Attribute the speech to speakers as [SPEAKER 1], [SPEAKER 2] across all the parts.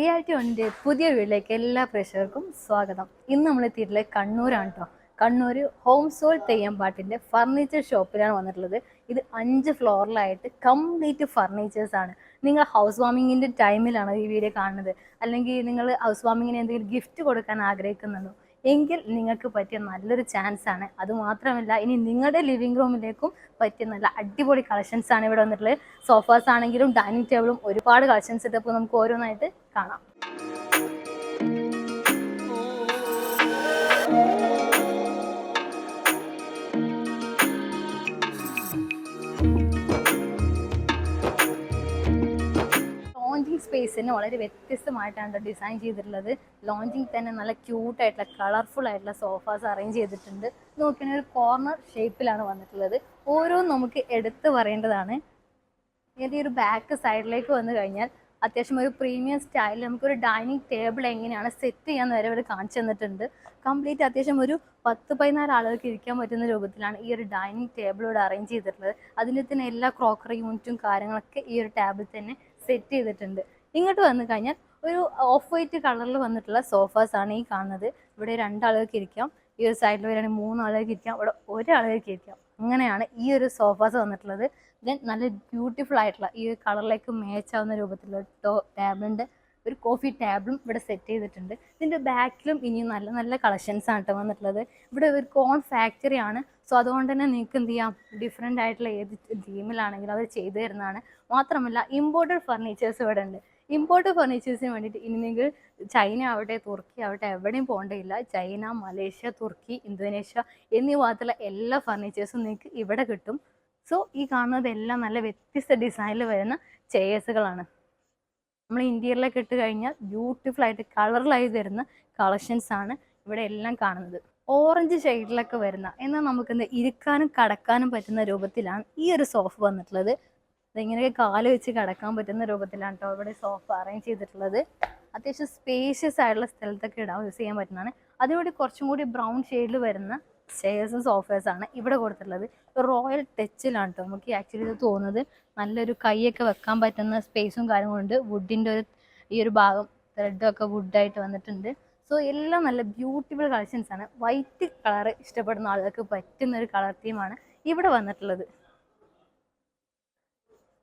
[SPEAKER 1] Reality ഉണ്ട്. പുതിയ വീട്ടിലേക്ക് എല്ലാ പ്രേക്ഷകർക്കും സ്വാഗതം. ഇന്ന് നമ്മൾ എത്തിയിട്ടുള്ളത് കണ്ണൂരാണ് കേട്ടോ കണ്ണൂർ ഹോം സോൾ തെയ്യമ്പാട്ടിന്റെ ഫർണിച്ചർ ഷോപ്പിലാണ് വന്നിട്ടുള്ളത്. ഇത് അഞ്ച് ഫ്ലോറിലായിട്ട് കംപ്ലീറ്റ് ഫർണിച്ചേഴ്സ് ആണ്. നിങ്ങൾ ഹൗസ് വാമിങ്ങിന്റെ ടൈമിലാണ് ഈ വീഡിയോ കാണുന്നത്? അല്ലെങ്കിൽ നിങ്ങൾ ഹൗസ് വാമിങ്ങിന് എന്തെങ്കിലും ഗിഫ്റ്റ് കൊടുക്കാൻ ആഗ്രഹിക്കുന്നുണ്ടോ? എങ്കിൽ നിങ്ങൾക്ക് പറ്റിയ നല്ലൊരു ചാൻസ് ആണ്. അതുമാത്രമല്ല ഇനി നിങ്ങളുടെ ലിവിംഗ് റൂമിലേക്കും പറ്റിയ നല്ല അടിപൊളി കളക്ഷൻസ് ആണ് ഇവിടെ വന്നിട്ടുള്ളത്. സോഫാസ് ആണെങ്കിലും ഡൈനിങ് ടേബിളും ഒരുപാട് കളക്ഷൻസ് ഇട്ടപ്പോൾ നമുക്ക് ഓരോന്നായിട്ട് കാണാം. സ്പേസിന് വളരെ വ്യത്യസ്തമായിട്ടാണ് ഡിസൈൻ ചെയ്തിട്ടുള്ളത്. ലോഞ്ചിങ് തന്നെ നല്ല ക്യൂട്ടായിട്ടുള്ള കളർഫുൾ ആയിട്ടുള്ള സോഫാസ് അറേഞ്ച് ചെയ്തിട്ടുണ്ട്. നോക്കിയാൽ ഒരു കോർണർ ഷേപ്പിലാണ് വന്നിട്ടുള്ളത്. ഓരോന്നും നമുക്ക് എടുത്തു പറയേണ്ടതാണ്. ഈ ഒരു ബാക്ക് സൈഡിലേക്ക് വന്നു കഴിഞ്ഞാൽ അത്യാവശ്യം ഒരു പ്രീമിയം സ്റ്റൈലിൽ നമുക്കൊരു ഡൈനിങ് ടേബിൾ എങ്ങനെയാണ് സെറ്റ് ചെയ്യാന്ന് വരെ അവർ കാണിച്ചു തന്നിട്ടുണ്ട്. കംപ്ലീറ്റ് അത്യാവശ്യം ഒരു പത്ത് പതിനാല് ആളുകൾക്ക് ഇരിക്കാൻ പറ്റുന്ന രൂപത്തിലാണ് ഈ ഒരു ഡൈനിങ് ടേബിളോട് അറേഞ്ച് ചെയ്തിട്ടുള്ളത്. അതിന്റെ തന്നെ എല്ലാ ക്രോക്കറി യൂണിറ്റും കാര്യങ്ങളൊക്കെ ഈ ഒരു ടേബിൾ തന്നെ സെറ്റ് ചെയ്തിട്ടുണ്ട്. ഇങ്ങോട്ട് വന്നു കഴിഞ്ഞാൽ ഒരു ഓഫ് വൈറ്റ് കളറിൽ വന്നിട്ടുള്ള സോഫാസ് ആണ് ഈ കാണുന്നത്. ഇവിടെ രണ്ടാളുകൾക്ക് ഇരിക്കാം. ഈ ഒരു സൈഡിൽ വരികയാണെങ്കിൽ മൂന്നാളുകൾക്ക് ഇരിക്കാം. ഇവിടെ ഒരാളുകൾക്ക് ഇരിക്കാം. അങ്ങനെയാണ് ഈ ഒരു സോഫാസ് വന്നിട്ടുള്ളത്. ദെൻ നല്ല ബ്യൂട്ടിഫുൾ ആയിട്ടുള്ള ഈ ഒരു കളറിലേക്ക് മാച്ച് ആവുന്ന രൂപത്തിലുള്ള ടോ ടേബിളിന്റെ ഒരു കോഫി ടേബിളും ഇവിടെ സെറ്റ് ചെയ്തിട്ടുണ്ട്. ഇതിന്റെ ബാക്കിലും ഇനിയും നല്ല നല്ല കളക്ഷൻസ് ആണ് കേട്ടോ വന്നിട്ടുള്ളത്. ഇവിടെ ഒരു കോൺ ഫാക്ടറി ആണ്. സോ അതുകൊണ്ട് തന്നെ നിങ്ങൾക്ക് എന്ത് ചെയ്യാം? ഡിഫറെന്റ് ആയിട്ടുള്ള ഏത് തീമിലാണെങ്കിലും അവർ ചെയ്തു തരുന്നതാണ്. മാത്രമല്ല ഇമ്പോർട്ടഡ് ഫർണിച്ചേഴ്സ് ഇവിടെ ഉണ്ട്. ഇമ്പോർട്ടഡ് ഫർണിച്ചേഴ്സിന് വേണ്ടിയിട്ട് ഇനി നിങ്ങൾ ചൈന ആവട്ടെ തുർക്കി ആവട്ടെ എവിടെയും പോകേണ്ടയില്ല ചൈന മലേഷ്യ തുർക്കി ഇന്തോനേഷ്യ എന്നീ ഭാഗത്തുള്ള എല്ലാ ഫർണിച്ചേഴ്സും നിങ്ങൾക്ക് ഇവിടെ കിട്ടും. സോ ഈ കാണുന്നതെല്ലാം നല്ല വ്യത്യസ്ത ഡിസൈനിൽ വരുന്ന ചെയേഴ്സുകളാണ് നമ്മൾ ഇന്ത്യയിലേക്ക് ഇട്ട് കഴിഞ്ഞാൽ ബ്യൂട്ടിഫുൾ ആയിട്ട് കളറിലായി തരുന്ന കളക്ഷൻസ് ആണ് ഇവിടെ എല്ലാം കാണുന്നത്. ഓറഞ്ച് ഷെയ്ഡിലൊക്കെ വരുന്ന എന്നാൽ നമുക്ക് എന്താ ഇരിക്കാനും കടക്കാനും പറ്റുന്ന രൂപത്തിലാണ് ഈ ഒരു സോഫ വന്നിട്ടുള്ളത്. ഇങ്ങനെയൊക്കെ കാൽ വെച്ച് കിടക്കാൻ പറ്റുന്ന രൂപത്തിലാണ് കേട്ടോ ഇവിടെ സോഫ അറേഞ്ച് ചെയ്തിട്ടുള്ളത്. അത്യാവശ്യം സ്പേഷ്യസ് ആയിട്ടുള്ള സ്ഥലത്തൊക്കെ ഇടാം യൂസ് ചെയ്യാൻ പറ്റുന്നതാണ്. അതിനോട് കുറച്ചും കൂടി ബ്രൗൺ ഷെയ്ഡിൽ വരുന്ന ചെയർസും സോഫേഴ്സാണ് ഇവിടെ കൊടുത്തിട്ടുള്ളത്. റോയൽ ടച്ചിലാണ് കേട്ടോ നമുക്ക് ആക്ച്വലി ഇത് തോന്നുന്നത്. നല്ലൊരു കൈയൊക്കെ വെക്കാൻ പറ്റുന്ന സ്പേസും കാര്യങ്ങളുണ്ട് വുഡിന്റെ ഒരു ഈ ഒരു ഭാഗം ത്രെഡും വുഡായിട്ട് വന്നിട്ടുണ്ട്. സോ എല്ലാം നല്ല ബ്യൂട്ടിഫുൾ കളക്ഷൻസ് ആണ്. വൈറ്റ് കളർ ഇഷ്ടപ്പെടുന്ന ആളുകൾക്ക് പറ്റുന്ന ഒരു കളർ തീമാണ് ഇവിടെ വന്നിട്ടുള്ളത്.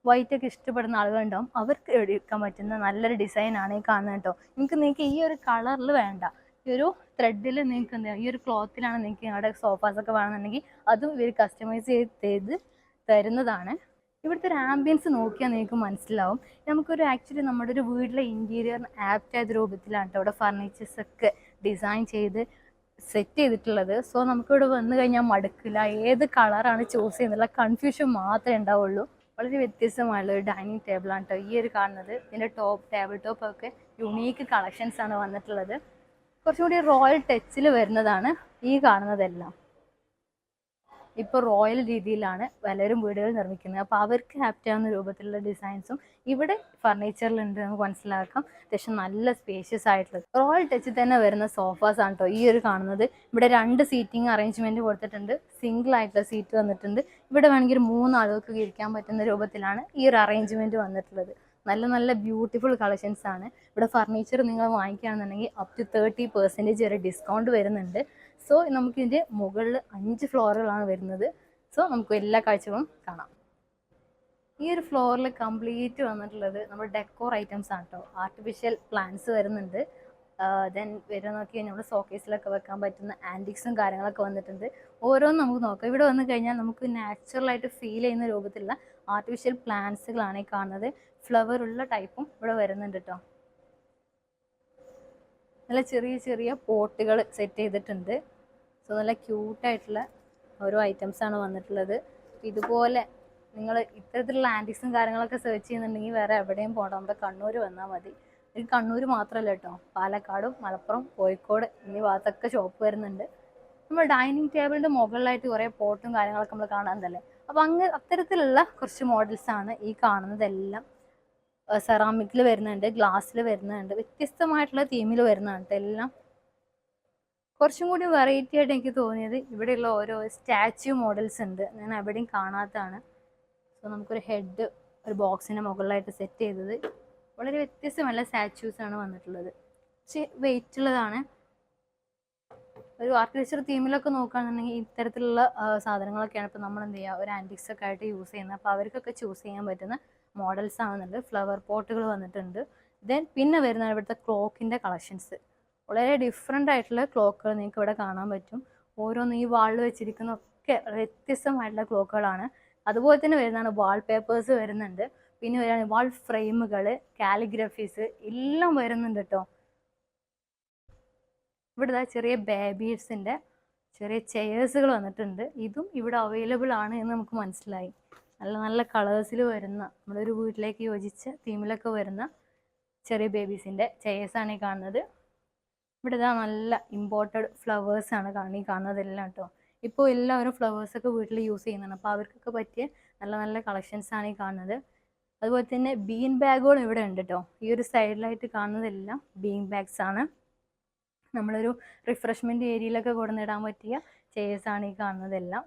[SPEAKER 1] വൈറ്റ് ഒക്കെ ഇഷ്ടപ്പെടുന്ന ആളുകളുണ്ടാവും. അവർക്ക് എടുക്കാൻ പറ്റുന്ന നല്ലൊരു ഡിസൈനാണ് ഈ കാണുന്നത് കേട്ടോ. നിങ്ങൾക്ക് നിങ്ങൾക്ക് ഈ ഒരു കളറിൽ വേണ്ട. ഈ ഒരു ത്രെഡിൽ നിങ്ങൾക്ക് എന്താ ഈ ഒരു ക്ലോത്തിലാണ് നിങ്ങൾക്ക് നിങ്ങളുടെ സോഫാസ് ഒക്കെ വേണമെന്നുണ്ടെങ്കിൽ അതും ഇവർ കസ്റ്റമൈസ് ചെയ്ത് തരുന്നതാണ്. ഇവിടുത്തെ ഒരു ആംബിയൻസ് നോക്കിയാൽ നിങ്ങൾക്ക് മനസ്സിലാവും. നമുക്കൊരു ആക്ച്വലി നമ്മുടെ ഒരു വീട്ടിലെ ആപ്റ്റ് ആയ രൂപത്തിലാണ് കേട്ടോ അവിടെ ഫർണിച്ചേഴ്സ് ഒക്കെ ഡിസൈൻ ചെയ്ത് സെറ്റ് ചെയ്തിട്ടുള്ളത്. സോ നമുക്കിവിടെ വന്നു കഴിഞ്ഞാൽ മടുക്കില്ല. ഏത് കളറാണ് ചൂസ് ചെയ്യുന്നുള്ള കൺഫ്യൂഷൻ മാത്രമേ ഉണ്ടാവുള്ളൂ. വളരെ വ്യത്യസ്തമായുള്ള ഒരു ഡൈനിങ് ടേബിളാണ് കേട്ടോ ഈ ഒരു കാണുന്നത്. ഇതിന്റെ ടോപ്പ് ടേബിൾ ടോപ്പ് ഒക്കെ യുണീക്ക് കളക്ഷൻസ് ആണ് വന്നിട്ടുള്ളത്. കുറച്ചും കൂടി റോയൽ ടച്ചിൽ വരുന്നതാണ് ഈ കാണുന്നതെല്ലാം. ഇപ്പോൾ റോയൽ രീതിയിലാണ് പലരും വീടുകൾ നിർമ്മിക്കുന്നത്. അപ്പോൾ അവർക്ക് ഹാപ്പി ആവുന്ന രൂപത്തിലുള്ള ഡിസൈൻസും ഇവിടെ ഫർണിച്ചറിലുണ്ട് നമുക്ക് മനസ്സിലാക്കാം. അത്യാവശ്യം നല്ല സ്പേഷ്യസ് ആയിട്ടുള്ളത്. റോയൽ ടച്ചിൽ തന്നെ വരുന്ന സോഫാസ് ആണ് കേട്ടോ ഈ ഒരു കാണുന്നത്. ഇവിടെ രണ്ട് സീറ്റിംഗ് അറേഞ്ച്മെന്റ് കൊടുത്തിട്ടുണ്ട്. സിംഗിൾ ആയിട്ടുള്ള സീറ്റ് വന്നിട്ടുണ്ട്. ഇവിടെ വേണമെങ്കിൽ ഒരു മൂന്നാളുകൾക്ക് ഇരിക്കാൻ പറ്റുന്ന രൂപത്തിലാണ് ഈ ഒരു അറേഞ്ച്മെന്റ് വന്നിട്ടുള്ളത്. നല്ല നല്ല ബ്യൂട്ടിഫുൾ കളക്ഷൻസ് ആണ്. ഇവിടെ ഫർണിച്ചർ നിങ്ങൾ വാങ്ങിക്കുകയാണെന്നുണ്ടെങ്കിൽ അപ് ടു തേർട്ടി പെർസെന്റേജ് വരെ ഡിസ്കൗണ്ട് വരുന്നുണ്ട്. സോ നമുക്കിതിന്റെ മുകളിൽ അഞ്ച് ഫ്ലോറുകളാണ് വരുന്നത്. സോ നമുക്ക് എല്ലാ കാഴ്ചകളും കാണാം. ഈ ഒരു ഫ്ലോറിൽ കംപ്ലീറ്റ് വന്നിട്ടുള്ളത് നമ്മുടെ ഡെക്കോർ ഐറ്റംസ് ആണ് കേട്ടോ ആർട്ടിഫിഷ്യൽ പ്ലാന്റ്സ് വരുന്നുണ്ട്. ദെൻ വരുന്ന നോക്കി കഴിഞ്ഞാൽ നമ്മൾ സോക്കേസിലൊക്കെ വെക്കാൻ പറ്റുന്ന ആന്റിക്സും കാര്യങ്ങളൊക്കെ വന്നിട്ടുണ്ട്. ഓരോന്നും നമുക്ക് നോക്കാം. ഇവിടെ വന്നു കഴിഞ്ഞാൽ നമുക്ക് നാച്ചുറലായിട്ട് ഫീൽ ചെയ്യുന്ന രൂപത്തിലുള്ള ആർട്ടിഫിഷ്യൽ പ്ലാന്റ്സുകളാണ് ഈ കാണുന്നത്. ഫ്ലവർ ഉള്ള ടൈപ്പും ഇവിടെ വരുന്നുണ്ട് കേട്ടോ നല്ല ചെറിയ ചെറിയ പോട്ടുകൾ സെറ്റ് ചെയ്തിട്ടുണ്ട്. സോ നല്ല ക്യൂട്ടായിട്ടുള്ള ഓരോ ഐറ്റംസ് ആണ് വന്നിട്ടുള്ളത്. ഇതുപോലെ നിങ്ങൾ ഇത്തരത്തിലുള്ള ആന്റിക്സും കാര്യങ്ങളൊക്കെ സെർച്ച് ചെയ്യുന്നുണ്ടെങ്കിൽ വേറെ എവിടെയും പോകണ്ട നമ്മുടെ കണ്ണൂർ വന്നാൽ മതി. കണ്ണൂർ മാത്രമല്ല കേട്ടോ. പാലക്കാടും മലപ്പുറം കോഴിക്കോട് എന്നീ ഭാഗത്തൊക്കെ ഷോപ്പ് വരുന്നുണ്ട്. നമ്മൾ ഡൈനിങ് ടേബിളിന്റെ മുകളിലായിട്ട് കുറേ പോട്ടും കാര്യങ്ങളൊക്കെ നമ്മൾ കാണാറുണ്ടല്ലേ? അപ്പോൾ അങ്ങ് അത്തരത്തിലുള്ള കുറച്ച് മോഡൽസാണ് ഈ കാണുന്നതെല്ലാം. സെറാമിക്കിൽ വരുന്നുണ്ട് ഗ്ലാസ്സിൽ വരുന്നുണ്ട് വ്യത്യസ്തമായിട്ടുള്ള തീമിൽ വരുന്നുണ്ട് എല്ലാം. കുറച്ചും കൂടി വെറൈറ്റി ആയിട്ട് എനിക്ക് തോന്നിയത് ഇവിടെയുള്ള ഓരോ സ്റ്റാച്യു മോഡൽസ് ഉണ്ട്. ഞാൻ എവിടെയും കാണാത്തതാണ്. സോ നമുക്കൊരു ഹെഡ് ഒരു ബോക്സിന്റെ മുകളിലായിട്ട് സെറ്റ് ചെയ്തത്. വളരെ വ്യത്യസ്തമല്ല സ്റ്റാച്യൂസ് ആണ് വന്നിട്ടുള്ളത്. പക്ഷേ വെയിറ്റ് ഉള്ളതാണ്. ഒരു ആർക്കിടെക്ചർ തീമിലൊക്കെ നോക്കുകയാണെന്നുണ്ടെങ്കിൽ ഇത്തരത്തിലുള്ള സാധനങ്ങളൊക്കെയാണ് ഇപ്പോൾ നമ്മൾ എന്ത് ചെയ്യുക ഒരു ആന്റിക്സ് ഒക്കെ ആയിട്ട് യൂസ് ചെയ്യുന്നത്. അപ്പോൾ അവർക്കൊക്കെ ചൂസ് ചെയ്യാൻ പറ്റുന്ന മോഡൽസ് ആവുന്നുണ്ട് ഫ്ലവർ പോട്ടുകൾ വന്നിട്ടുണ്ട്. ദെൻ പിന്നെ വരുന്നതാണ് ഇവിടുത്തെ ക്ലോക്കിന്റെ കളക്ഷൻസ് വളരെ ഡിഫറെന്റ് ആയിട്ടുള്ള ക്ലോക്കുകൾ നിങ്ങൾക്ക് ഇവിടെ കാണാൻ പറ്റും. ഓരോന്ന് ഈ വാളിൽ വെച്ചിരിക്കുന്ന ഒക്കെ വ്യത്യസ്തമായിട്ടുള്ള ക്ലോക്കുകളാണ് അതുപോലെ തന്നെ വരുന്നതാണ് വാൾ പേപ്പേഴ്സ് വരുന്നുണ്ട്. പിന്നെ വരാണ് വാൾ ഫ്രെയിമുകൾ കാലിഗ്രഫീസ് എല്ലാം വരുന്നുണ്ട് കേട്ടോ ഇവിടെ ചെറിയ ബേബീസിന്റെ ചെറിയ ചെയേഴ്സുകൾ വന്നിട്ടുണ്ട്. ഇതും ഇവിടെ അവൈലബിൾ ആണ് എന്ന് നമുക്ക് മനസ്സിലായി. നല്ല നല്ല കളേഴ്സിൽ വരുന്ന നമ്മളൊരു വീട്ടിലേക്ക് യോജിച്ച തീമിലൊക്കെ വരുന്ന ചെറിയ ബേബീസിന്റെ ചെയേഴ്സാണ് ഈ കാണുന്നത്. ഇവിടെ ഇതാ നല്ല ഇമ്പോർട്ടഡ് ഫ്ലവേഴ്സാണ് കാണി കാണുന്നതെല്ലാം കേട്ടോ. ഇപ്പോൾ എല്ലാവരും ഫ്ലവേഴ്സൊക്കെ വീട്ടിൽ യൂസ് ചെയ്യുന്നതാണ്. അപ്പോൾ അവർക്കൊക്കെ പറ്റിയ നല്ല നല്ല കളക്ഷൻസ് ആണ് ഈ കാണുന്നത്. അതുപോലെ തന്നെ ബീൻ ബാഗുകളും ഇവിടെ ഉണ്ട് കേട്ടോ. ഈ ഒരു സൈഡിലായിട്ട് കാണുന്നതെല്ലാം ബീൻ ബാഗ്സ് ആണ്. നമ്മളൊരു റിഫ്രഷ്മെന്റ് ഏരിയയിലൊക്കെ കൊടുന്നിടാൻ പറ്റിയ ചെയേഴ്സ് ആണ് ഈ കാണുന്നതെല്ലാം.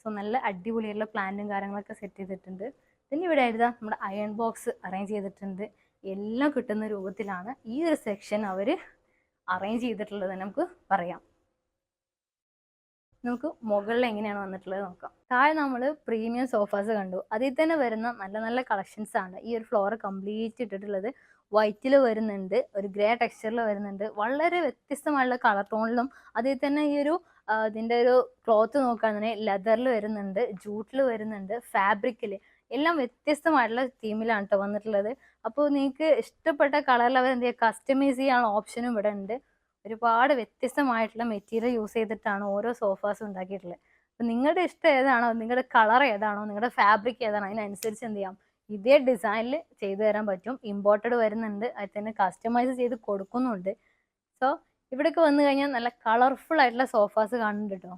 [SPEAKER 1] സോ നല്ല അടിപൊളിയായിട്ടുള്ള പ്ലാന്റും കാര്യങ്ങളൊക്കെ സെറ്റ് ചെയ്തിട്ടുണ്ട്. പിന്നെ ഇവിടെ ആയിരുന്ന നമ്മുടെ അയൺ ബോക്സ് അറേഞ്ച് ചെയ്തിട്ടുണ്ട്. എല്ലാം കിട്ടുന്ന രൂപത്തിലാണ് ഈ ഒരു സെക്ഷൻ അവർ അറേഞ്ച് ചെയ്തിട്ടുള്ളത് നമുക്ക് പറയാം. നമുക്ക് മുകളിൽ എങ്ങനെയാണ് വന്നിട്ടുള്ളത് നോക്കാം. താഴെ നമ്മൾ പ്രീമിയം സോഫാസ് കണ്ടു. അതിൽ തന്നെ വരുന്ന നല്ല നല്ല കളക്ഷൻസ് ആണ്. ഈ ഒരു ഫ്ലോർ കംപ്ലീറ്റ് ഇട്ടിട്ടുള്ളത് വൈറ്റിൽ വരുന്നുണ്ട് ഒരു ഗ്രേ ടെക്സ്ചറിൽ വരുന്നുണ്ട്. വളരെ വ്യത്യസ്തമായുള്ള കളർ ടോണിലും അതിൽ തന്നെ ഈ ഒരു ഇതിന്റെ ഒരു ക്ലോത്ത് നോക്കുകയാണെന്നുണ്ടെങ്കിൽ ലെതറിൽ വരുന്നുണ്ട് ജൂട്ടിൽ വരുന്നുണ്ട് ഫാബ്രിക്കിൽ എല്ലാം വ്യത്യസ്തമായിട്ടുള്ള തീമിലാണ് കേട്ടോ വന്നിട്ടുള്ളത്. അപ്പോൾ നിങ്ങൾക്ക് ഇഷ്ടപ്പെട്ട കളറിൽ അവർ എന്ത് ചെയ്യുക കസ്റ്റമൈസ് ചെയ്യാനുള്ള ഓപ്ഷനും ഇവിടെ ഉണ്ട് ഒരുപാട് വ്യത്യസ്തമായിട്ടുള്ള മെറ്റീരിയൽ യൂസ് ചെയ്തിട്ടാണ് ഓരോ സോഫാസും ഉണ്ടാക്കിയിട്ടുള്ളത്. അപ്പം നിങ്ങളുടെ ഇഷ്ടം ഏതാണോ നിങ്ങളുടെ കളർ ഏതാണോ നിങ്ങളുടെ ഫാബ്രിക് ഏതാണോ അതിനനുസരിച്ച് എന്ത് ചെയ്യാം? ഇതേ ഡിസൈനിൽ ചെയ്തു തരാൻ പറ്റും. ഇമ്പോർട്ടഡ് വരുന്നുണ്ട്. അതിൽ തന്നെ കസ്റ്റമൈസ് ചെയ്ത് കൊടുക്കുന്നുണ്ട്. സോ ഇവിടേക്ക് വന്നു കഴിഞ്ഞാൽ നല്ല കളർഫുൾ ആയിട്ടുള്ള സോഫാസ് കാണുന്നുണ്ട് കേട്ടോ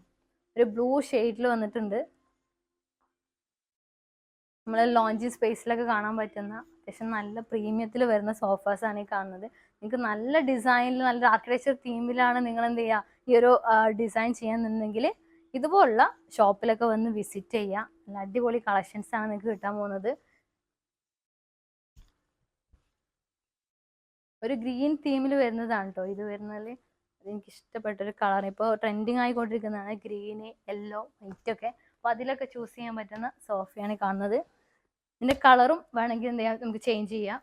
[SPEAKER 1] ഒരു ബ്ലൂ ഷെയ്ഡിൽ വന്നിട്ടുണ്ട്. നമ്മൾ ലോഞ്ച് സ്പേസിലൊക്കെ കാണാൻ പറ്റുന്ന അത്യാവശ്യം നല്ല പ്രീമിയത്തിൽ വരുന്ന സോഫാസ് ആണ് ഈ കാണുന്നത്. നിങ്ങൾക്ക് നല്ല ഡിസൈനിൽ നല്ല ആർക്കിടെക്ചർ തീമിലാണ് നിങ്ങൾ എന്ത് ചെയ്യുക ഈ ഒരു ഡിസൈൻ ചെയ്യാൻ നിന്നെങ്കിൽ ഇതുപോലുള്ള ഷോപ്പിലൊക്കെ വന്ന് വിസിറ്റ് ചെയ്യുക നല്ല അടിപൊളി കളക്ഷൻസ് ആണ് നിങ്ങൾക്ക് കിട്ടാൻ പോകുന്നത്. ഒരു ഗ്രീൻ തീമിൽ വരുന്നതാണ് കേട്ടോ ഇത് വരുന്നതിൽ എനിക്ക് ഇഷ്ടപ്പെട്ട ഒരു കളർ ഇപ്പോൾ ട്രെൻഡിങ് ആയിക്കൊണ്ടിരിക്കുന്നതാണ് ഗ്രീന് യെല്ലോ വൈറ്റ് ഒക്കെ. അപ്പോൾ അതിലൊക്കെ ചൂസ് ചെയ്യാൻ പറ്റുന്ന സോഫയാണ് കാണുന്നത്. ഇതിന്റെ കളറും വേണമെങ്കിൽ എന്ത് ചെയ്യാം നമുക്ക് ചേഞ്ച് ചെയ്യാം.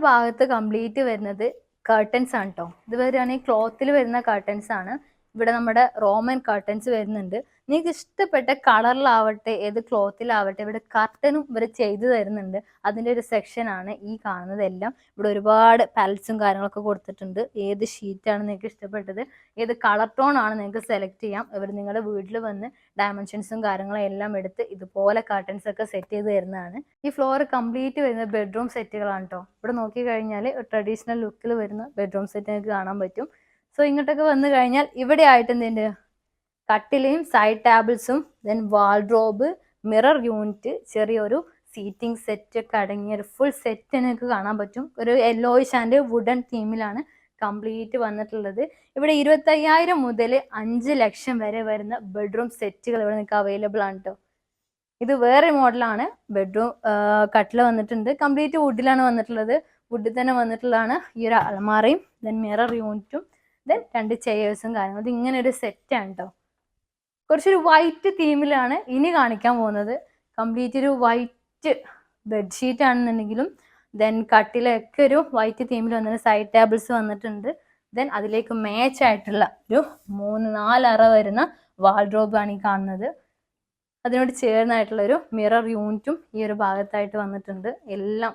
[SPEAKER 1] ഭാഗത്ത് കംപ്ലീറ്റ് വരുന്നത് കർട്ടൻസ് ആണ് കേട്ടോ ഇത് വരികയാണെങ്കിൽ ക്ലോത്തിൽ വരുന്ന കർട്ടൻസ് ആണ്. ഇവിടെ നമ്മുടെ റോമൻ കർട്ടൻസ് വരുന്നുണ്ട്. നിങ്ങൾക്ക് ഇഷ്ടപ്പെട്ട കളറിലാവട്ടെ ഏത് ക്ലോത്തിലാവട്ടെ ഇവിടെ കർട്ടനും ഇവർ ചെയ്തു തരുന്നുണ്ട്. അതിന്റെ ഒരു സെക്ഷനാണ് ഈ കാണുന്നതെല്ലാം. ഇവിടെ ഒരുപാട് പാലറ്റ്സും കാര്യങ്ങളൊക്കെ കൊടുത്തിട്ടുണ്ട്. ഏത് ഷീറ്റാണ് നിങ്ങൾക്ക് ഇഷ്ടപ്പെട്ടത് ഏത് കളർ ടോൺ ആണ് നിങ്ങൾക്ക് സെലക്ട് ചെയ്യാം. ഇവർ നിങ്ങളുടെ വീട്ടിൽ വന്ന് ഡയമെൻഷൻസും കാര്യങ്ങളും എല്ലാം എടുത്ത് ഇതുപോലെ കർട്ടൻസ് ഒക്കെ സെറ്റ് ചെയ്ത് തരുന്നതാണ്. ഈ ഫ്ലോർ കംപ്ലീറ്റ് വരുന്ന ബെഡ്റൂം സെറ്റുകളാണ് കേട്ടോ ഇവിടെ നോക്കി കഴിഞ്ഞാൽ ട്രഡീഷണൽ ലുക്കിൽ വരുന്ന ബെഡ്റൂം സെറ്റ് നിങ്ങൾക്ക് കാണാൻ പറ്റും. സോ ഇങ്ങോട്ടൊക്കെ വന്നു കഴിഞ്ഞാൽ ഇവിടെ ആയിട്ട് എന്തുണ്ട് കട്ടിലയും സൈഡ് ടേബിൾസും ദെൻ വാൾഡ്രോബ് മിറർ യൂണിറ്റ് ചെറിയൊരു സീറ്റിംഗ് സെറ്റ് ഒക്കെ അടങ്ങിയ ഒരു ഫുൾ സെറ്റ് നിങ്ങൾക്ക് കാണാൻ പറ്റും. ഒരു യെല്ലോയിഷ് ആൻഡ് വുഡൻ തീമിലാണ് കംപ്ലീറ്റ് വന്നിട്ടുള്ളത്. ഇവിടെ ഇരുപത്തയ്യായിരം മുതൽ അഞ്ച് ലക്ഷം വരെ വരുന്ന ബെഡ്റൂം സെറ്റുകൾ ഇവിടെ നിങ്ങൾക്ക് അവൈലബിൾ ആണ് കേട്ടോ ഇത് വേറെ മോഡലാണ് ബെഡ്റൂം കട്ടിൽ വന്നിട്ടുണ്ട്. കംപ്ലീറ്റ് വുഡിലാണ് വന്നിട്ടുള്ളത്. വുഡിൽ തന്നെ വന്നിട്ടുള്ളതാണ് ഈ ഒരു അലമാറയും ദെൻ മിറർ യൂണിറ്റും ദെൻ രണ്ട് ചെയേഴ്സും കാര്യങ്ങളും. ഇത് ഇങ്ങനെ ഒരു സെറ്റാണ് കേട്ടോ കുറച്ചൊരു വൈറ്റ് തീമിലാണ് ഇനി കാണിക്കാൻ പോകുന്നത്. കംപ്ലീറ്റ് ഒരു വൈറ്റ് ബെഡ്ഷീറ്റ് ആണെന്നുണ്ടെങ്കിലും ദെൻ കട്ടിലൊക്കെ ഒരു വൈറ്റ് തീമിൽ വന്നിട്ട് സൈഡ് ടേബിൾസ് വന്നിട്ടുണ്ട്. ദെൻ അതിലേക്ക് മാച്ച് ആയിട്ടുള്ള ഒരു മൂന്ന് നാലറ വരുന്ന വാൾഡ്രോബ് ആണ് ഈ കാണുന്നത്. അതിനോട് ചേർന്നായിട്ടുള്ള ഒരു മിറർ യൂണിറ്റും ഈ ഒരു ഭാഗത്തായിട്ട് വന്നിട്ടുണ്ട്. എല്ലാം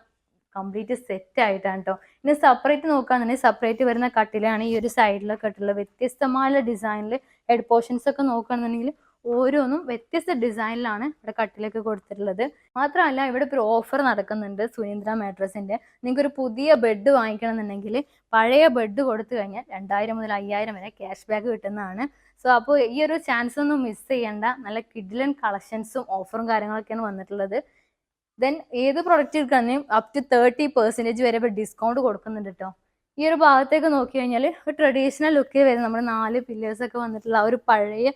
[SPEAKER 1] കംപ്ലീറ്റ് സെറ്റ് ആയിട്ടാണ് കേട്ടോ ഇനി സെപ്പറേറ്റ് നോക്കുകയാണെന്നുണ്ടെങ്കിൽ സെപ്പറേറ്റ് വരുന്ന കട്ടിലാണ് ഈ ഒരു സൈഡിലെ ഇട്ടുള്ള വ്യത്യസ്തമായ ഡിസൈനിൽ ഹെഡ് പോർഷൻസ് ഒക്കെ നോക്കുകയാണെന്നുണ്ടെങ്കിൽ ഓരോന്നും വ്യത്യസ്ത ഡിസൈനിലാണ് ഇവിടെ കട്ടിലൊക്കെ കൊടുത്തിട്ടുള്ളത്. മാത്രമല്ല ഇവിടെ ഒരു ഓഫർ നടക്കുന്നുണ്ട് സുനീന്ദ്ര മാട്രസിന്റെ നിങ്ങൾക്ക് ഒരു പുതിയ ബെഡ് വാങ്ങിക്കണമെന്നുണ്ടെങ്കിൽ പഴയ ബെഡ് കൊടുത്തു കഴിഞ്ഞാൽ രണ്ടായിരം മുതൽ അയ്യായിരം വരെ ക്യാഷ് ബാക്ക് കിട്ടുന്നതാണ്. സോ അപ്പോൾ ഈ ഒരു ചാൻസ് ഒന്നും മിസ് ചെയ്യേണ്ട. നല്ല കിഡിലൻ കളക്ഷൻസും ഓഫറും കാര്യങ്ങളൊക്കെയാണ് വന്നിട്ടുള്ളത്. ദെൻ ഏത് പ്രൊഡക്റ്റ് എടുക്കാനും അപ് ടു തേർട്ടി പെർസെന്റേജ് വരെ ഡിസ്കൗണ്ട് കൊടുക്കുന്നുണ്ട് കേട്ടോ ഈ ഒരു ഭാഗത്തേക്ക് നോക്കി കഴിഞ്ഞാൽ ഒരു ട്രഡീഷണൽ ലുക്കിൽ വരുന്ന നമ്മുടെ നാല് പില്ലേഴ്സ് ഒക്കെ വന്നിട്ടുള്ള ആ ഒരു പഴയ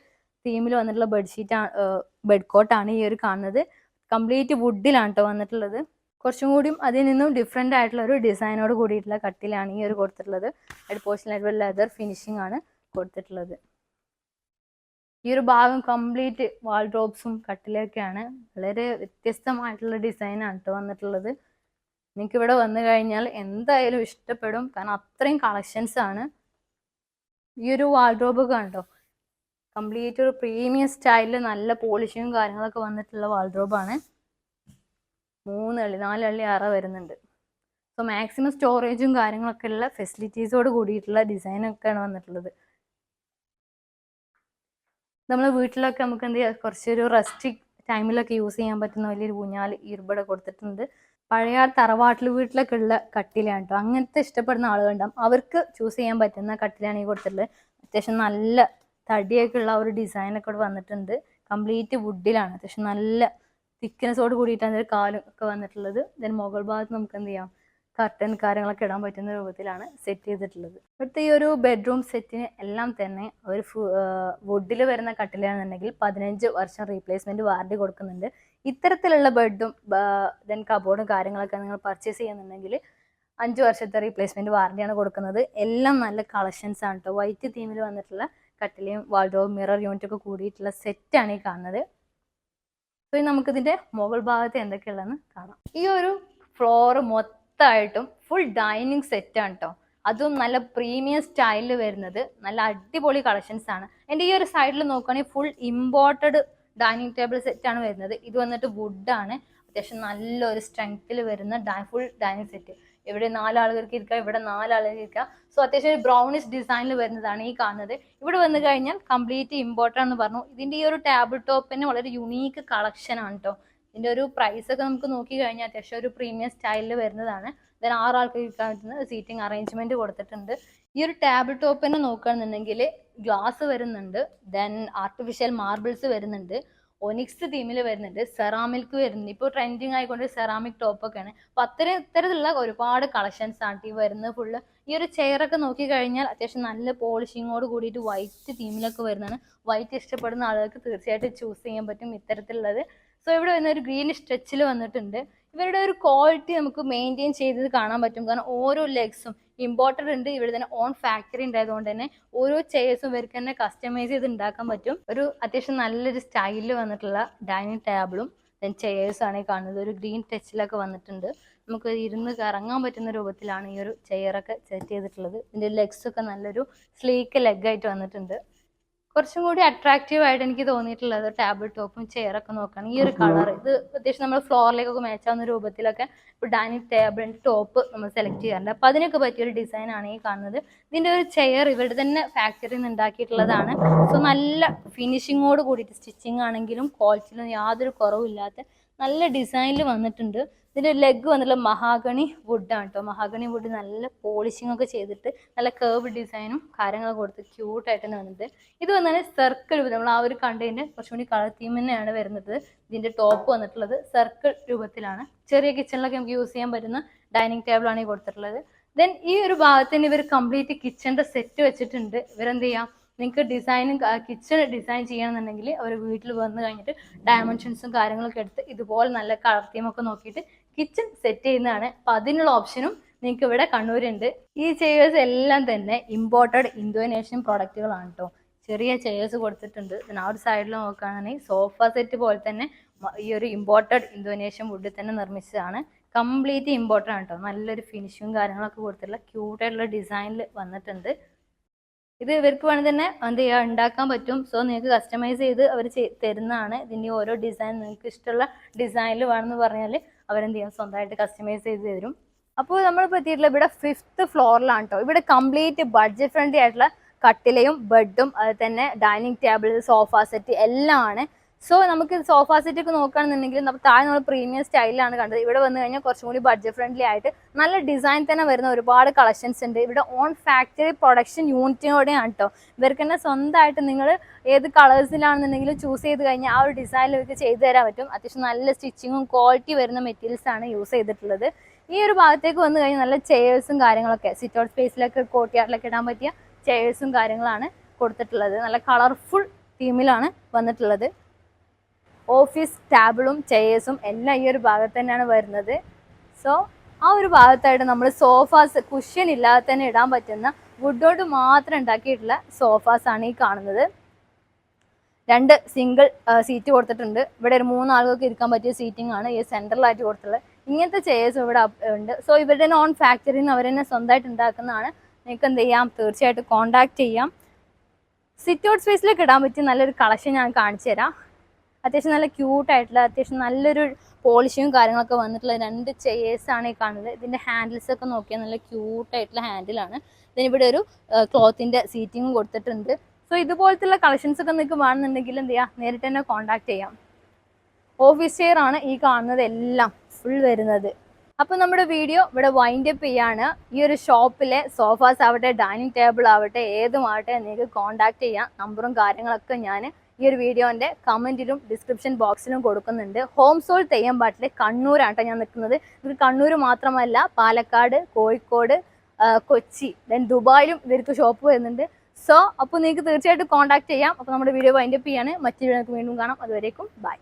[SPEAKER 1] തീമിൽ വന്നിട്ടുള്ള ബെഡ്ഷീറ്റ് ബെഡ് കോട്ടാണ് ഈ ഒരു കാണുന്നത്. കംപ്ലീറ്റ് വുഡിലാണ് കേട്ടോ വന്നിട്ടുള്ളത്. കുറച്ചും കൂടിയും അതിൽ നിന്നും ഡിഫറെന്റ് ആയിട്ടുള്ള ഒരു ഡിസൈനോട് കൂടിയിട്ടുള്ള കട്ടിലാണ് ഈ ഒരു കൊടുത്തിട്ടുള്ളത്. ഒരു പോർഷനായിട്ടുള്ള ലെതർ ഫിനിഷിംഗ് ആണ് കൊടുത്തിട്ടുള്ളത്. ഈ ഒരു ഭാഗം കംപ്ലീറ്റ് വാൾ ഡ്രോപ്സും കട്ടിലൊക്കെയാണ്. വളരെ വ്യത്യസ്തമായിട്ടുള്ള ഡിസൈനാണ് കേട്ടോ വന്നിട്ടുള്ളത്. ഇവിടെ വന്നു കഴിഞ്ഞാൽ എന്തായാലും ഇഷ്ടപ്പെടും. കാരണം അത്രയും കളക്ഷൻസ് ആണ്. ഈ ഒരു വാൾ വാൾഡ്രോബ് കണ്ടോ? കംപ്ലീറ്റ് ഒരു പ്രീമിയം സ്റ്റൈലിൽ നല്ല പോളിഷും കാര്യങ്ങളൊക്കെ വന്നിട്ടുള്ള വാൾഡ്രോബാണ് മൂന്ന് അള്ളി നാല് അള്ളി അറ വരുന്നുണ്ട് സോ മാക്സിമം സ്റ്റോറേജും കാര്യങ്ങളൊക്കെ ഉള്ള ഫെസിലിറ്റീസോട് കൂടിയിട്ടുള്ള ഡിസൈനൊക്കെയാണ് വന്നിട്ടുള്ളത്. നമ്മൾ വീട്ടിലൊക്കെ നമുക്ക് എന്ത് ചെയ്യാം കുറച്ചൊരു റെസ്റ്റിക് ടൈമിലൊക്കെ യൂസ് ചെയ്യാൻ പറ്റുന്ന വലിയൊരു ഊഞ്ഞാൽ ഈർബടെ കൊടുത്തിട്ടുണ്ട്. പഴയ തറവാട്ടിൽ വീട്ടിലൊക്കെ ഉള്ള കട്ടിലാണ് കേട്ടോ അങ്ങനത്തെ ഇഷ്ടപ്പെടുന്ന ആളുകളുണ്ടാവും. അവർക്ക് ചൂസ് ചെയ്യാൻ പറ്റുന്ന കട്ടിലാണ് ഈ കൊടുത്തിട്ടുള്ളത്. അത്യാവശ്യം നല്ല തടിയൊക്കെ ഉള്ള ഒരു ഡിസൈനൊക്കെ ഇവിടെ വന്നിട്ടുണ്ട്. കംപ്ലീറ്റ് വുഡിലാണ് അത്യാവശ്യം നല്ല തിക്നെസ്സോട് കൂടിയിട്ടാണ് ഇതിൽ കാലും ഒക്കെ വന്നിട്ടുള്ളത്. ദെൻ മുകൾ ഭാഗത്ത് നമുക്ക് എന്ത് ചെയ്യാം കർട്ടൻ കാര്യങ്ങളൊക്കെ ഇടാൻ പറ്റുന്ന രൂപത്തിലാണ് സെറ്റ് ചെയ്തിട്ടുള്ളത്. ഇവിടുത്തെ ഈ ഒരു ബെഡ്റൂം സെറ്റിന് എല്ലാം തന്നെ ഒരു വുഡിൽ വരുന്ന കട്ടിലാണെന്നുണ്ടെങ്കിൽ പതിനഞ്ച് വർഷം റീപ്ലേസ്മെന്റ് വാറണ്ടി കൊടുക്കുന്നുണ്ട്. ഇത്തരത്തിലുള്ള ബെഡും ദെൻ കബോർഡും കാര്യങ്ങളൊക്കെ നിങ്ങൾ പർച്ചേസ് ചെയ്യുന്നുണ്ടെങ്കിൽ അഞ്ച് വർഷത്തെ റീപ്ലേസ്മെന്റ് വാറണ്ടിയാണ് കൊടുക്കുന്നത്. എല്ലാം നല്ല കളക്ഷൻസ് ആണ് കേട്ടോ വൈറ്റ് തീമിൽ വന്നിട്ടുള്ള കട്ടിലയും വാൾഡ്രോബ് മിറർ യൂണിറ്റ് ഒക്കെ കൂടിയിട്ടുള്ള സെറ്റാണ് ഈ കാണുന്നത്. സോ നമുക്കിതിന്റെ മുകൾ ഭാഗത്ത് എന്തൊക്കെയുള്ളതെന്ന് കാണാം. ഈ ഒരു ഫ്ലോർ ഫ്ലോറ് മൊത്തമായിട്ടും ഫുൾ ഡൈനിങ് സെറ്റാണ് കേട്ടോ അതും നല്ല പ്രീമിയം സ്റ്റൈലിൽ വരുന്നത്. നല്ല അടിപൊളി കളക്ഷൻസ് ആണ്. എന്റെ ഈ ഒരു സൈഡിൽ നോക്കുകയാണെങ്കിൽ ഫുൾ ഇമ്പോർട്ടഡ് ഡൈനിങ് ടേബിൾ സെറ്റാണ് വരുന്നത്. ഇത് വന്നിട്ട് വുഡാണ് അത്യാവശ്യം നല്ലൊരു സ്ട്രെങ്ത്തിൽ വരുന്ന ഡൈ ഫുൾ ഡൈനിങ് സെറ്റ് ഇവിടെ നാലാളുകൾക്ക് ഇരിക്കാം ഇവിടെ നാലാളുകൾക്ക് ഇരിക്കാം. സോ അത്യാവശ്യം ഒരു ബ്രൗണിഷ് ഡിസൈനിൽ വരുന്നതാണ് ഈ കാണുന്നത്. ഇവിടെ വന്നു കഴിഞ്ഞാൽ കംപ്ലീറ്റ് ഇമ്പോർട്ടന്റ് എന്ന് പറഞ്ഞു. ഇതിന്റെ ഈ ഒരു ടേബിൾ ടോപ്പിന് വളരെ യുണീക്ക് കളക്ഷനാണ് കേട്ടോ ഇതിന്റെ ഒരു പ്രൈസ് ഒക്കെ നമുക്ക് നോക്കി കഴിഞ്ഞാൽ അത്യാവശ്യം ഒരു പ്രീമിയം സ്റ്റൈലിൽ വരുന്നതാണ്. ദെൻ ആറാൾക്ക് ഇരിക്കാൻ പറ്റുന്ന സീറ്റിംഗ് അറേഞ്ച്മെന്റ് കൊടുത്തിട്ടുണ്ട്. ഈ ഒരു ടേബിൾ ടോപ്പിനെ നോക്കുകയാണെന്നുണ്ടെങ്കിൽ ഗ്ലാസ് വരുന്നുണ്ട്. ദെൻ ആർട്ടിഫിഷ്യൽ മാർബിൾസ് വരുന്നുണ്ട്. ഒനിക്സ് തീമിൽ വരുന്നുണ്ട്. സെറാമിക് വരുന്നുണ്ട്. ഇപ്പോൾ ട്രെൻഡിങ് ആയിക്കൊണ്ട് സെറാമിക് ടോപ്പൊക്കെയാണ് അപ്പോൾ അത്തരം ഇത്തരത്തിലുള്ള ഒരുപാട് കളക്ഷൻസ് ആണ് ഈ വരുന്നത് ഫുള്ള് ഈ ഒരു ചെയറൊക്കെ നോക്കി കഴിഞ്ഞാൽ അത്യാവശ്യം നല്ല പോളിഷിങ്ങോട് കൂടിയിട്ട് വൈറ്റ് തീമിലൊക്കെ വരുന്നതാണ്. വൈറ്റ് ഇഷ്ടപ്പെടുന്ന ആളുകൾക്ക് തീർച്ചയായിട്ടും ചൂസ് ചെയ്യാൻ പറ്റും ഇത്തരത്തിലുള്ളത്. സോ ഇവിടെ വരുന്ന ഒരു ഗ്രീൻ സ്ട്രെച്ചിൽ വന്നിട്ടുണ്ട്. ഇവരുടെ ഒരു ക്വാളിറ്റി നമുക്ക് മെയിന്റെയിൻ ചെയ്തത് കാണാൻ പറ്റും. കാരണം ഓരോ ലെഗ്സും ഇമ്പോർട്ടന്റ് ഉണ്ട്. ഇവിടെ തന്നെ ഓൺ ഫാക്ടറി ഉണ്ടായതുകൊണ്ട് തന്നെ ഓരോ ചെയർസും ഇവർക്ക് തന്നെ കസ്റ്റമൈസ് ചെയ്ത് ഉണ്ടാക്കാൻ പറ്റും. ഒരു അത്യാവശ്യം നല്ലൊരു സ്റ്റൈലിൽ വന്നിട്ടുള്ള ഡൈനിങ് ടേബിളും ദെൻ ചെയേഴ്സ് ആണ് കാണുന്നത്. ഒരു ഗ്രീൻ ടച്ചിലൊക്കെ വന്നിട്ടുണ്ട്. നമുക്ക് ഇരുന്ന് കറങ്ങാൻ പറ്റുന്ന രൂപത്തിലാണ് ഈ ഒരു ചെയറൊക്കെ സെറ്റ് ചെയ്തിട്ടുള്ളത്. ഇതിന്റെ ലെഗ്സൊക്കെ നല്ലൊരു സ്ലീക്ക് ലെഗ് ആയിട്ട് വന്നിട്ടുണ്ട്. കുറച്ചും കൂടി അട്രാക്റ്റീവ് ആയിട്ട് എനിക്ക് തോന്നിയിട്ടുള്ളത് ടേബിൾ ടോപ്പും ചെയറൊക്കെ നോക്കുകയാണെങ്കിൽ ഈ ഒരു കളർ ഇത് അത്യാവശ്യം നമ്മൾ ഫ്ലോറിലേക്കൊക്കെ മാച്ചാവുന്ന രൂപത്തിലൊക്കെ ഇപ്പോൾ ഡൈനിങ് ടേബിൾ ടോപ്പ് നമ്മൾ സെലക്ട് ചെയ്യാറുണ്ട്. അപ്പോൾ അതിനൊക്കെ പറ്റിയൊരു ഡിസൈൻ ആണ് ഈ കാണുന്നത്. ഇതിന്റെ ഒരു ചെയർ ഇവിടെ തന്നെ ഫാക്ടറിയിൽ നിന്ന് ഉണ്ടാക്കിയിട്ടുള്ളതാണ് സോ നല്ല ഫിനിഷിങ്ങോട് കൂടിയിട്ട് സ്റ്റിച്ചിങ് ആണെങ്കിലും ക്വാളിറ്റിയിലും യാതൊരു കുറവില്ലാത്ത നല്ല ഡിസൈനിൽ വന്നിട്ടുണ്ട്. ഇതിന്റെ ലെഗ് വന്നിട്ടുള്ള മഹാഗണി വുഡാണ് കേട്ടോ മഹാഗണി വുഡ് നല്ല പോളിഷിംഗ് ഒക്കെ ചെയ്തിട്ട് നല്ല കേർവ് ഡിസൈനും കാര്യങ്ങളൊക്കെ കൊടുത്ത് ക്യൂട്ടായിട്ട് തന്നെ വന്നിട്ട് ഇത് വന്നാൽ സർക്കിൾ നമ്മൾ ആ ഒരു കണ്ടതിന്റെ കുറച്ചും കൂടി കളർ തീം തന്നെയാണ് വരുന്നത്. ഇതിന്റെ ടോപ്പ് വന്നിട്ടുള്ളത് സർക്കിൾ രൂപത്തിലാണ്. ചെറിയ കിച്ചണിലൊക്കെ നമുക്ക് യൂസ് ചെയ്യാൻ പറ്റുന്ന ഡൈനിങ് ടേബിളാണ് ഈ കൊടുത്തിട്ടുള്ളത്. ദെൻ ഈ ഒരു ഭാഗത്തിന് ഇവർ കംപ്ലീറ്റ് കിച്ചണിന്റെ സെറ്റ് വെച്ചിട്ടുണ്ട്. ഇവരെന്ത് ചെയ്യാം? നിങ്ങൾക്ക് ഡിസൈനും കിച്ചൺ ഡിസൈൻ ചെയ്യണമെന്നുണ്ടെങ്കിൽ അവർ വീട്ടിൽ വന്ന് കഴിഞ്ഞിട്ട് ഡയമെൻഷൻസും കാര്യങ്ങളൊക്കെ എടുത്ത് ഇതുപോലെ നല്ല കളർ തീമൊക്കെ നോക്കിയിട്ട് കിച്ചൺ സെറ്റ് ചെയ്യുന്നതാണ്. അപ്പം അതിനുള്ള ഓപ്ഷനും നിങ്ങൾക്ക് ഇവിടെ കണ്ണൂരുണ്ട്. ഈ ചെയേഴ്സ് എല്ലാം തന്നെ ഇമ്പോർട്ടഡ് ഇന്തോനേഷ്യൻ പ്രോഡക്റ്റുകളാണ് കേട്ടോ ചെറിയ ചെയേഴ്സ് കൊടുത്തിട്ടുണ്ട്. പിന്നെ ആ ഒരു സൈഡിൽ നോക്കുകയാണെങ്കിൽ സോഫ സെറ്റ് പോലെ തന്നെ ഈ ഒരു ഇമ്പോർട്ടഡ് ഇന്തോനേഷ്യൻ വുഡിൽ തന്നെ നിർമ്മിച്ചതാണ്. കംപ്ലീറ്റ് ഇമ്പോർട്ടന്റ് ആണ് കേട്ടോ നല്ലൊരു ഫിനിഷും കാര്യങ്ങളൊക്കെ കൊടുത്തിട്ടുള്ള ക്യൂട്ടായിട്ടുള്ള ഡിസൈനിൽ വന്നിട്ടുണ്ട്. ഇത് ഇവർക്ക് വേണമെങ്കിൽ തന്നെ എന്ത് ചെയ്യുക ഉണ്ടാക്കാൻ പറ്റും. സോ നിങ്ങൾക്ക് കസ്റ്റമൈസ് ചെയ്ത് അവർ തരുന്നതാണ്. ഇതിന്റെ ഓരോ ഡിസൈൻ നിങ്ങൾക്ക് ഇഷ്ടമുള്ള ഡിസൈനിൽ വേണമെന്ന് പറഞ്ഞാൽ അവരെന്ത് ചെയ്യും? സ്വന്തമായിട്ട് കസ്റ്റമൈസ് ചെയ്ത് തരും. അപ്പോൾ നമ്മൾ പറ്റിയിട്ടുള്ള ഇവിടെ ഫിഫ്ത്ത് ഫ്ലോറിലാണ് കേട്ടോ ഇവിടെ കംപ്ലീറ്റ് ബഡ്ജറ്റ് ഫ്രണ്ട്ലി ആയിട്ടുള്ള കട്ടിലയും ബെഡും അതുപോലെ തന്നെ ഡൈനിങ് ടേബിൾ സോഫ സെറ്റ് എല്ലാം ആണ് സോ നമുക്ക് സോഫ സെറ്റ് ഒക്കെ നോക്കുകയാണെന്നുണ്ടെങ്കിൽ നമുക്ക് താഴെ നമ്മൾ പ്രീമിയം സ്റ്റൈലാണ് കണ്ടത്. ഇവിടെ വന്നു കഴിഞ്ഞാൽ കുറച്ചും കൂടി ബഡ്ജറ്റ് ഫ്രണ്ട്ലി ആയിട്ട് നല്ല ഡിസൈൻ തന്നെ വരുന്ന ഒരുപാട് കളക്ഷൻസ് ഉണ്ട്. ഇവിടെ ഓൺ ഫാക്ടറി പ്രൊഡക്ഷൻ യൂണിറ്റിനോടെയാണ് കേട്ടോ ഇവർക്ക് തന്നെ സ്വന്തമായിട്ട് നിങ്ങൾ ഏത് കളേഴ്സിലാണെന്നുണ്ടെങ്കിലും ചൂസ് ചെയ്ത് കഴിഞ്ഞാൽ ആ ഒരു ഡിസൈനിൽ ഇവർക്ക് ചെയ്തു തരാൻ പറ്റും. അത്യാവശ്യം നല്ല സ്റ്റിച്ചിങ്ങും ക്വാളിറ്റി വരുന്ന മെറ്റീരിയൽസ് ആണ് യൂസ് ചെയ്തിട്ടുള്ളത്. ഈ ഒരു ഭാഗത്തേക്ക് വന്നു കഴിഞ്ഞാൽ നല്ല ചെയേഴ്സും കാര്യങ്ങളൊക്കെ സിറ്റ് ഔട്ട് സ്പേസിലൊക്കെ കോട്ടിയാറിലൊക്കെ ഇടാൻ പറ്റിയ ചെയേഴ്സും കാര്യങ്ങളാണ് കൊടുത്തിട്ടുള്ളത്. നല്ല കളർഫുൾ തീമിലാണ് വന്നിട്ടുള്ളത്. ഓഫീസ് ടേബിളും ചെയേഴ്സും എല്ലാം ഈ ഒരു ഭാഗത്ത് തന്നെയാണ് വരുന്നത്. സോ ആ ഒരു ഭാഗത്തായിട്ട് നമ്മൾ സോഫാസ് കുഷ്യൻ ഇല്ലാതെ തന്നെ ഇടാൻ പറ്റുന്ന വുഡ് കൊണ്ട് മാത്രം ഉണ്ടാക്കിയിട്ടുള്ള സോഫാസ് ആണ് ഈ കാണുന്നത്. രണ്ട് സിംഗിൾ സീറ്റ് കൊടുത്തിട്ടുണ്ട്. ഇവിടെ ഒരു മൂന്നാളുകൾക്ക് ഇരിക്കാൻ പറ്റിയ സീറ്റിംഗ് ആണ് ഈ സെൻട്രലായിട്ട് കൊടുത്തിട്ടുള്ളത്. ഇങ്ങനത്തെ ചെയേഴ്സ് ഇവിടെ ഉണ്ട്. സോ ഇവരുടെ നോൺ ഫാക്ടറിയിൽ നിന്ന് അവർ തന്നെ സ്വന്തമായിട്ട് ഉണ്ടാക്കുന്നതാണ്. നിങ്ങൾക്ക് എന്ത് ചെയ്യാം? തീർച്ചയായിട്ടും കോൺടാക്ട് ചെയ്യാം. സിറ്റ് ഔട്ട് സ്പേസിലേക്ക് ഇടാൻ പറ്റിയ നല്ലൊരു കളക്ഷൻ ഞാൻ കാണിച്ചു തരാം അത്യാവശ്യം നല്ല ക്യൂട്ടായിട്ടുള്ള അത്യാവശ്യം നല്ലൊരു പോളിഷും കാര്യങ്ങളൊക്കെ വന്നിട്ടുള്ള രണ്ട് ചെയേഴ്സ് ആണ് ഈ കാണുന്നത്. ഇതിന്റെ ഹാൻഡിൽസ് ഒക്കെ നോക്കിയാൽ നല്ല ക്യൂട്ടായിട്ടുള്ള ഹാൻഡിലാണ് ഇതിന് ഇവിടെ ഒരു ക്ലോത്തിന്റെ സീറ്റിംഗും കൊടുത്തിട്ടുണ്ട്. സോ ഇതുപോലത്തുള്ള കളക്ഷൻസ് ഒക്കെ നിങ്ങൾക്ക് വേണമെന്നുണ്ടെങ്കിൽ എന്ത് ചെയ്യാം? നേരിട്ട് തന്നെ കോൺടാക്ട് ചെയ്യാം. ഓഫീസ് ചെയർ ആണ് ഈ കാണുന്നത് എല്ലാം ഫുൾ വരുന്നത്. അപ്പോൾ നമ്മുടെ വീഡിയോ ഇവിടെ വൈൻഡ് അപ്പ് ചെയ്യാണ്. ഈ ഒരു ഷോപ്പിലെ സോഫാസ് ആവട്ടെ ഡൈനിങ് ടേബിൾ ആവട്ടെ ഏതുമാവട്ടെ നിങ്ങൾക്ക് കോൺടാക്ട് ചെയ്യാം. നമ്പറും കാര്യങ്ങളൊക്കെ ഞാൻ ഈ ഒരു വീഡിയോന്റെ കമന്റിലും ഡിസ്ക്രിപ്ഷൻ ബോക്സിലും കൊടുക്കുന്നുണ്ട്. ഹോം സോൾ തെയ്യമ്പാട്ടിൽ കണ്ണൂരാണ് കേട്ടോ ഞാൻ നിൽക്കുന്നത്. ഇത് കണ്ണൂർ മാത്രമല്ല പാലക്കാട് കോഴിക്കോട് കൊച്ചി ദെൻ ദുബായിലും ഇവർക്ക് ഷോപ്പ് വരുന്നുണ്ട്. സോ അപ്പോൾ നിങ്ങൾക്ക് തീർച്ചയായിട്ടും കോൺടാക്ട് ചെയ്യാം. അപ്പോൾ നമ്മുടെ വീഡിയോ വൈൻഡപ്പ് ചെയ്യാണ്. മറ്റൊരു വീണ്ടും കാണാം. അതുവരേക്കും ബൈ